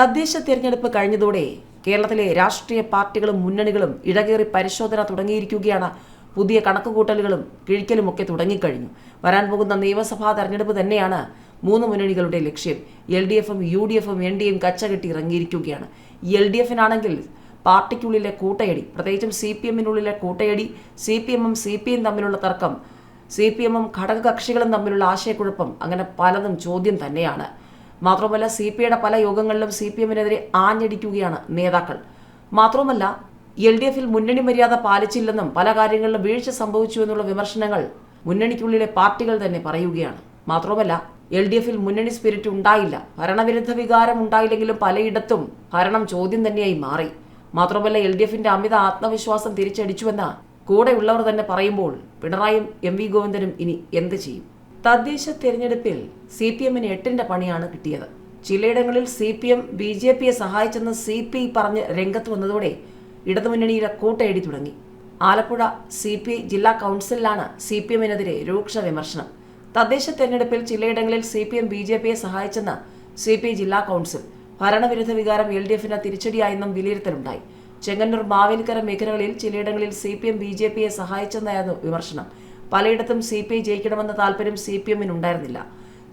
തദ്ദേശ തിരഞ്ഞെടുപ്പ് കഴിഞ്ഞതോടെ കേരളത്തിലെ രാഷ്ട്രീയ പാർട്ടികളും മുന്നണികളും ഇടകേറി പരിശോധന തുടങ്ങിയിരിക്കുകയാണ്. പുതിയ കണക്കുകൂട്ടലുകളും കിഴിക്കലുമൊക്കെ തുടങ്ങിക്കഴിഞ്ഞു. വരാൻ പോകുന്ന നിയമസഭാ തെരഞ്ഞെടുപ്പ് തന്നെയാണ് മൂന്ന് മുന്നണികളുടെ ലക്ഷ്യം. എൽ ഡി എഫും യു ഡി എഫും എൻ ഡി എയും കച്ചകെട്ടി ഇറങ്ങിയിരിക്കുകയാണ്. എൽ ഡി എഫിനാണെങ്കിൽ പാർട്ടിക്കുള്ളിലെ കൂട്ടയടി പ്രത്യേകിച്ചും സി പി എമ്മിനുള്ളിലെ കൂട്ടയടി സി പി എമ്മും സി പി എം തമ്മിലുള്ള തർക്കം സി പി എമ്മും ഘടകകക്ഷികളും തമ്മിലുള്ള ആശയക്കുഴപ്പം അങ്ങനെ പലതും ചോദ്യം തന്നെയാണ്. മാത്രമല്ല സി പി ഐയുടെ പല യോഗങ്ങളിലും സി പി എമ്മിനെതിരെ ആഞ്ഞടിക്കുകയാണ് നേതാക്കൾ. മാത്രമല്ല എൽ ഡി എഫിൽ മുന്നണി മര്യാദ പാലിച്ചില്ലെന്നും പല കാര്യങ്ങളിലും വീഴ്ച സംഭവിച്ചു എന്നുള്ള വിമർശനങ്ങൾ മുന്നണിക്കുള്ളിലെ പാർട്ടികൾ തന്നെ പറയുകയാണ്. മാത്രമല്ല എൽ ഡി എഫിൽ മുന്നണി സ്പിരിറ്റ് ഉണ്ടായില്ല. ഭരണവിരുദ്ധ വികാരം ഉണ്ടായില്ലെങ്കിലും പലയിടത്തും ഭരണം ചോദ്യം തന്നെയായി മാറി. മാത്രമല്ല എൽ ഡി എഫിന്റെ അമിത ആത്മവിശ്വാസം തിരിച്ചടിച്ചുവെന്ന കൂടെയുള്ളവർ തന്നെ പറയുമ്പോൾ പിണറായും എം വി ഗോവിന്ദനും ഇനി എന്ത് ചെയ്യും? തദ്ദേശ തെരഞ്ഞെടുപ്പിൽ സി പി എമ്മിന് എട്ടിന്റെ പണിയാണ് കിട്ടിയത്. ചിലയിടങ്ങളിൽ C P M B J പിയെ സഹായിച്ചെന്ന് സി പി ഐ പറഞ്ഞ് രംഗത്ത് വന്നതോടെ ഇടതുമുന്നണിയുടെ കൂട്ടയടി തുടങ്ങി. ആലപ്പുഴ സി പി ഐ ജില്ലാ കൗൺസിലിലാണ് സി പി എമ്മിനെതിരെ രൂക്ഷ വിമർശനം. തദ്ദേശ തെരഞ്ഞെടുപ്പിൽ ചിലയിടങ്ങളിൽ C P M B J പിയെ സഹായിച്ചെന്ന് സി പി ഐ ജില്ലാ കൗൺസിൽ. ഭരണവിരുദ്ധ വികാരം എൽ ഡി എഫിന് തിരിച്ചടിയായെന്നും വിലയിരുത്തലുണ്ടായി. ചെങ്ങന്നൂർ മാവേലിക്കര മേഖലകളിൽ ചിലയിടങ്ങളിൽ C P M B J പിയെ സഹായിച്ചെന്നായിരുന്നു വിമർശനം. പലയിടത്തും സി പി ഐ ജയിക്കണമെന്ന താല്പര്യം സി പി എമ്മിനുണ്ടായിരുന്നില്ല.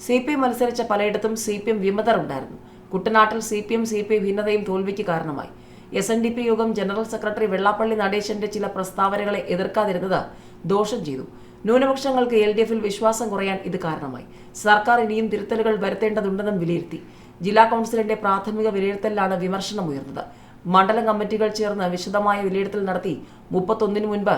സി പി എം മത്സരിച്ച പലയിടത്തും സി പി എം വിമതർ ഉണ്ടായിരുന്നു കുട്ടനാട്ടിൽ C P M C P I ഭിന്നതയും തോൽവിക്ക് കാരണമായി. എസ് എൻ ഡി പി യോഗം ജനറൽ സെക്രട്ടറി വെള്ളാപ്പള്ളി നടേശന്റെ ചില പ്രസ്താവനകളെ എതിർക്കാതിരുന്നത് ദോഷം ചെയ്തു. ന്യൂനപക്ഷങ്ങൾക്ക് എൽ ഡി എഫിൽ വിശ്വാസം കുറയാൻ ഇത് കാരണമായി. സർക്കാർ ഇനിയും തിരുത്തലുകൾ വരുത്തേണ്ടതുണ്ടെന്നും വിലയിരുത്തി. ജില്ലാ കൗൺസിലിന്റെ പ്രാഥമിക വിലയിരുത്തലിലാണ് വിമർശനം ഉയർന്നത് മണ്ഡലം കമ്മിറ്റികൾ ചേർന്ന് വിശദമായ വിലയിരുത്തൽ നടത്തി. മുപ്പത്തൊന്നിന് മുൻപ്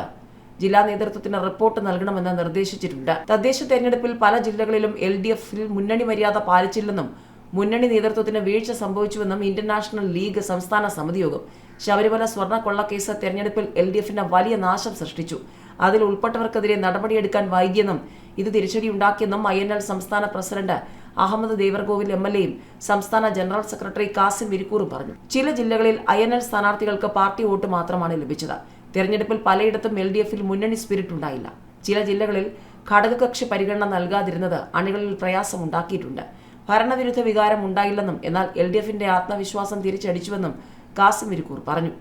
ജില്ലാ നേതൃത്വത്തിന് റിപ്പോർട്ട് നൽകണമെന്ന് നിർദ്ദേശിച്ചിട്ടുണ്ട്. തദ്ദേശ തെരഞ്ഞെടുപ്പിൽ പല ജില്ലകളിലും എൽ ഡി എഫിൽ മുന്നണി മര്യാദ പാലിച്ചില്ലെന്നും മുന്നണി നേതൃത്വത്തിന് വീഴ്ച സംഭവിച്ചുവെന്നും ഇന്റർനാഷണൽ ലീഗ് സംസ്ഥാന സമിതി യോഗം ശബരിമല സ്വർണ കൊള്ളക്കേസ് തെരഞ്ഞെടുപ്പിൽ എൽ ഡി എഫിന് വലിയ നാശം സൃഷ്ടിച്ചു. അതിൽ ഉൾപ്പെട്ടവർക്കെതിരെ നടപടിയെടുക്കാൻ വൈകിയെന്നും ഇത് തിരിച്ചടിയുണ്ടാക്കിയെന്നും ഐ എൻ എൽ സംസ്ഥാന president Ahammad Devarkovil M L എയും സംസ്ഥാന ജനറൽ സെക്രട്ടറി കാസിം വിരിക്കൂറും പറഞ്ഞു. ചില ജില്ലകളിൽ ഐ എൻ എൽ സ്ഥാനാർത്ഥികൾക്ക് പാർട്ടി വോട്ട് മാത്രമാണ് ലഭിച്ചത്. തെരഞ്ഞെടുപ്പിൽ പലയിടത്തും എൽ ഡി എഫിൽ മുന്നണി സ്പിരിറ്റ് ഉണ്ടായില്ല. ചില ജില്ലകളിൽ ഘടകകക്ഷി പരിഗണന നൽകാതിരുന്നത് അണികളിൽ പ്രയാസമുണ്ടാക്കിയിട്ടുണ്ട്. ഭരണവിരുദ്ധ വികാരം ഉണ്ടായില്ലെന്നും എന്നാൽ എൽ ഡി എഫിന്റെ ആത്മവിശ്വാസം തിരിച്ചടിച്ചുവെന്നും കാസിം ഇരിക്കൂർ പറഞ്ഞു.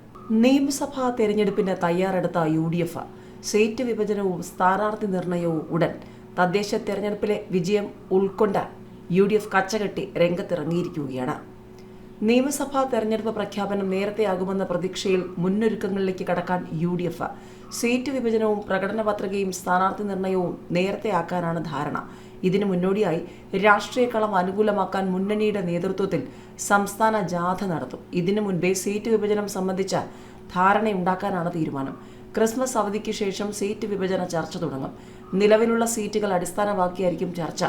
നിയമസഭാ തെരഞ്ഞെടുപ്പിന് തയ്യാറെടുത്ത യു ഡി എഫ് സീറ്റ് വിഭജനവും സ്ഥാനാർത്ഥി നിർണയവും ഉടൻ തദ്ദേശ തെരഞ്ഞെടുപ്പിലെ വിജയം ഉൾക്കൊണ്ട് യു ഡി എഫ് കച്ചകെട്ടി രംഗത്തിറങ്ങിയിരിക്കുകയാണ്. നിയമസഭാ തെരഞ്ഞെടുപ്പ് പ്രഖ്യാപനം നേരത്തെയാകുമെന്ന പ്രതീക്ഷയിൽ മുന്നൊരുക്കങ്ങളിലേക്ക് കടക്കാൻ യു ഡി എഫ് സീറ്റ് വിഭജനവും പ്രകടന പത്രികയും സ്ഥാനാർത്ഥി നിർണയവും നേരത്തെയാക്കാനാണ് ധാരണ. ഇതിനു മുന്നോടിയായി രാഷ്ട്രീയ കളം അനുകൂലമാക്കാൻ മുന്നണിയുടെ നേതൃത്വത്തിൽ സംസ്ഥാന ജാഥ നടത്തും. ഇതിനു മുൻപേ സീറ്റ് വിഭജനം സംബന്ധിച്ച ധാരണയുണ്ടാക്കാനാണ് തീരുമാനം. ക്രിസ്മസ് അവധിക്ക് ശേഷം സീറ്റ് വിഭജന ചർച്ച തുടങ്ങും. നിലവിലുള്ള സീറ്റുകൾ അടിസ്ഥാനമാക്കിയായിരിക്കും ചർച്ച.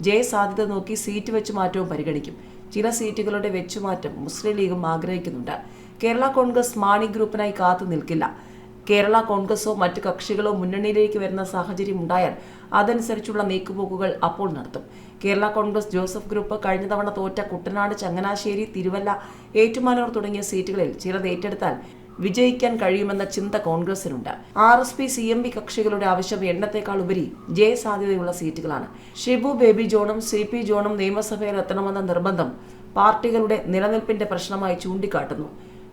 ജയസാധ്യത നോക്കി സീറ്റ് വെച്ച് മാറ്റവും പരിഗണിക്കും. ചില സീറ്റുകളുടെ വെച്ചുമാറ്റം മുസ്ലിം ലീഗും ആഗ്രഹിക്കുന്നുണ്ട്. കേരള കോൺഗ്രസ് മാണി ഗ്രൂപ്പിനായി കാത്തു നിൽക്കില്ല. കേരള കോൺഗ്രസോ മറ്റ് കക്ഷികളോ മുന്നണിയിലേക്ക് വരുന്ന സാഹചര്യം ഉണ്ടായാൽ അതനുസരിച്ചുള്ള നീക്കുപോക്കുകൾ അപ്പോൾ നടത്തും. കേരള കോൺഗ്രസ് ജോസഫ് ഗ്രൂപ്പ് കഴിഞ്ഞ തവണ തോറ്റ കുട്ടനാട് ചങ്ങനാശ്ശേരി തിരുവല്ല ഏറ്റുമാനൂർ തുടങ്ങിയ സീറ്റുകളിൽ ചിലത് ഏറ്റെടുത്താൽ വിജയിക്കാൻ കഴിയുമെന്ന ചിന്ത കോൺഗ്രസിനുണ്ട്. R S P C M P കക്ഷികളുടെ ആവശ്യം എണ്ണത്തേക്കാൾ ഉപരി ജയസാധ്യതയുള്ള സീറ്റുകളാണ്. ഷിബു ബേബി ജോണും സി പി ജോണും നിയമസഭയിൽ എത്തണമെന്ന നിർബന്ധം പാർട്ടികളുടെ നിലനിൽപ്പിന്റെ പ്രശ്നമായി ചൂണ്ടിക്കാട്ടുന്നു.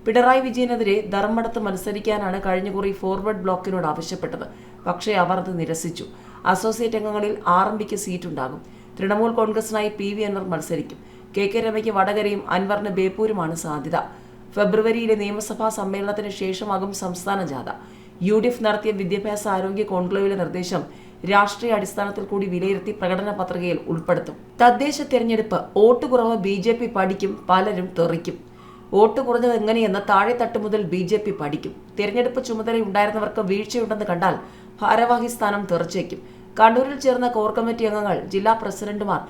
പിണറായി വിജയനെതിരെ ധർമ്മടത്ത് മത്സരിക്കാനാണ് കഴിഞ്ഞ കുറി ഫോർവേഡ് ബ്ലോക്കിനോട് ആവശ്യപ്പെട്ടത്. പക്ഷേ അവർ അത് നിരസിച്ചു. അസോസിയേറ്റ് അംഗങ്ങളിൽ പിക്ക് സീറ്റുണ്ടാകും. തൃണമൂൽ കോൺഗ്രസിനായി പി വി അൻവർ മത്സരിക്കും. കെ കെ രമയ്ക്ക് വടകരയും അൻവറിന് ബേപ്പൂരുമാണ് സാധ്യത. ഫെബ്രുവരിയിലെ നിയമസഭാ സമ്മേളനത്തിന് ശേഷമാകും സംസ്ഥാന ജാഥ. യു ഡി എഫ് നടത്തിയ വിദ്യാഭ്യാസ ആരോഗ്യ കോൺക്ലേവിലെ നിർദ്ദേശം രാഷ്ട്രീയ അടിസ്ഥാനത്തിൽ കൂടി വിലയിരുത്തി പ്രകടന പത്രികയിൽ ഉൾപ്പെടുത്തും. തദ്ദേശ തെരഞ്ഞെടുപ്പ് വോട്ട് കുറവ് ബി ജെ പി പഠിക്കും പലരും തെറിക്കും. വോട്ട് കുറഞ്ഞത് എങ്ങനെയെന്ന് താഴെ താഴെത്തട്ട് മുതൽ ബി ജെ പി പഠിക്കും. തെരഞ്ഞെടുപ്പ് ചുമതലയുണ്ടായിരുന്നവർക്ക് വീഴ്ചയുണ്ടെന്ന് കണ്ടാൽ ഭാരവാഹി സ്ഥാനം തെറിച്ചേക്കും. കണ്ണൂരിൽ ചേർന്ന കോർ കമ്മിറ്റി അംഗങ്ങൾ ജില്ലാ പ്രസിഡന്റുമാർ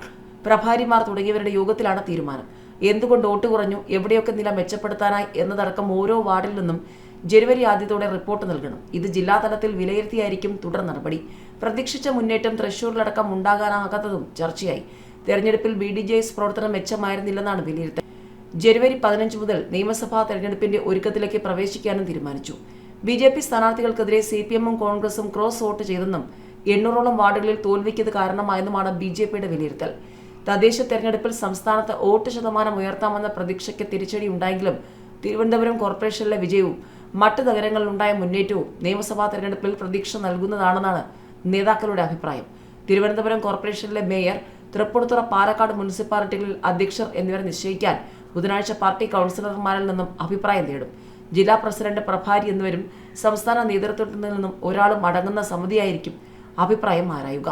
പ്രഭാരിമാർ തുടങ്ങിയവരുടെ യോഗത്തിലാണ് തീരുമാനം. എന്തുകൊണ്ട് വോട്ട് കുറഞ്ഞു? എവിടെയൊക്കെ നില മെച്ചപ്പെടുത്താനായി എന്നതടക്കം ഓരോ വാർഡിൽ നിന്നും ജനുവരി ആദ്യത്തോടെ റിപ്പോർട്ട് നൽകണം. ഇത് ജില്ലാതലത്തിൽ വിലയിരുത്തിയായിരിക്കും തുടർ നടപടി. പ്രതീക്ഷിച്ച മുന്നേറ്റം തൃശൂരിലടക്കം ഉണ്ടാകാനാകാത്തതും ചർച്ചയായി. തെരഞ്ഞെടുപ്പിൽ ബി ഡി ജെ എസ് പ്രവർത്തനം മെച്ചമായിരുന്നില്ലെന്നാണ് വിലയിരുത്തൽ. ജനുവരി പതിനഞ്ച് മുതൽ നിയമസഭാ തെരഞ്ഞെടുപ്പിന്റെ ഒരുക്കത്തിലേക്ക് പ്രവേശിക്കാനും തീരുമാനിച്ചു. ബി ജെ പി സ്ഥാനാർത്ഥികൾക്കെതിരെ സി പി എമ്മും കോൺഗ്രസും ക്രോസ് വോട്ട് ചെയ്തെന്നും എണ്ണൂറോളം വാർഡുകളിൽ തോൽവിക്കത് കാരണമായെന്നുമാണ് ബി ജെ പിയുടെ വിലയിരുത്തൽ. തദ്ദേശ തെരഞ്ഞെടുപ്പിൽ സംസ്ഥാനത്ത് വോട്ട് ശതമാനം ഉയർത്താമെന്ന പ്രതീക്ഷയ്ക്ക് തിരിച്ചടി ഉണ്ടായെങ്കിലും തിരുവനന്തപുരം കോർപ്പറേഷനിലെ വിജയവും മറ്റ് നഗരങ്ങളിലുണ്ടായ മുന്നേറ്റവും നിയമസഭാ തെരഞ്ഞെടുപ്പിൽ പ്രതീക്ഷ നൽകുന്നതാണെന്നാണ് നേതാക്കളുടെ അഭിപ്രായം. തിരുവനന്തപുരം കോർപ്പറേഷനിലെ മേയർ തൃപ്പൂണിത്തുറ പാലക്കാട് മുനിസിപ്പാലിറ്റികളിൽ അധ്യക്ഷർ എന്നിവരെ നിശ്ചയിക്കാൻ ബുധനാഴ്ച പാർട്ടി കൗൺസിലർമാരിൽ നിന്നും അഭിപ്രായം തേടും ജില്ലാ പ്രസിഡന്റ് പ്രഭാരി എന്നിവരും സംസ്ഥാന നേതൃത്വത്തിൽ നിന്നും ഒരാളും അടങ്ങുന്ന സമിതിയായിരിക്കും അഭിപ്രായം ആരായുക.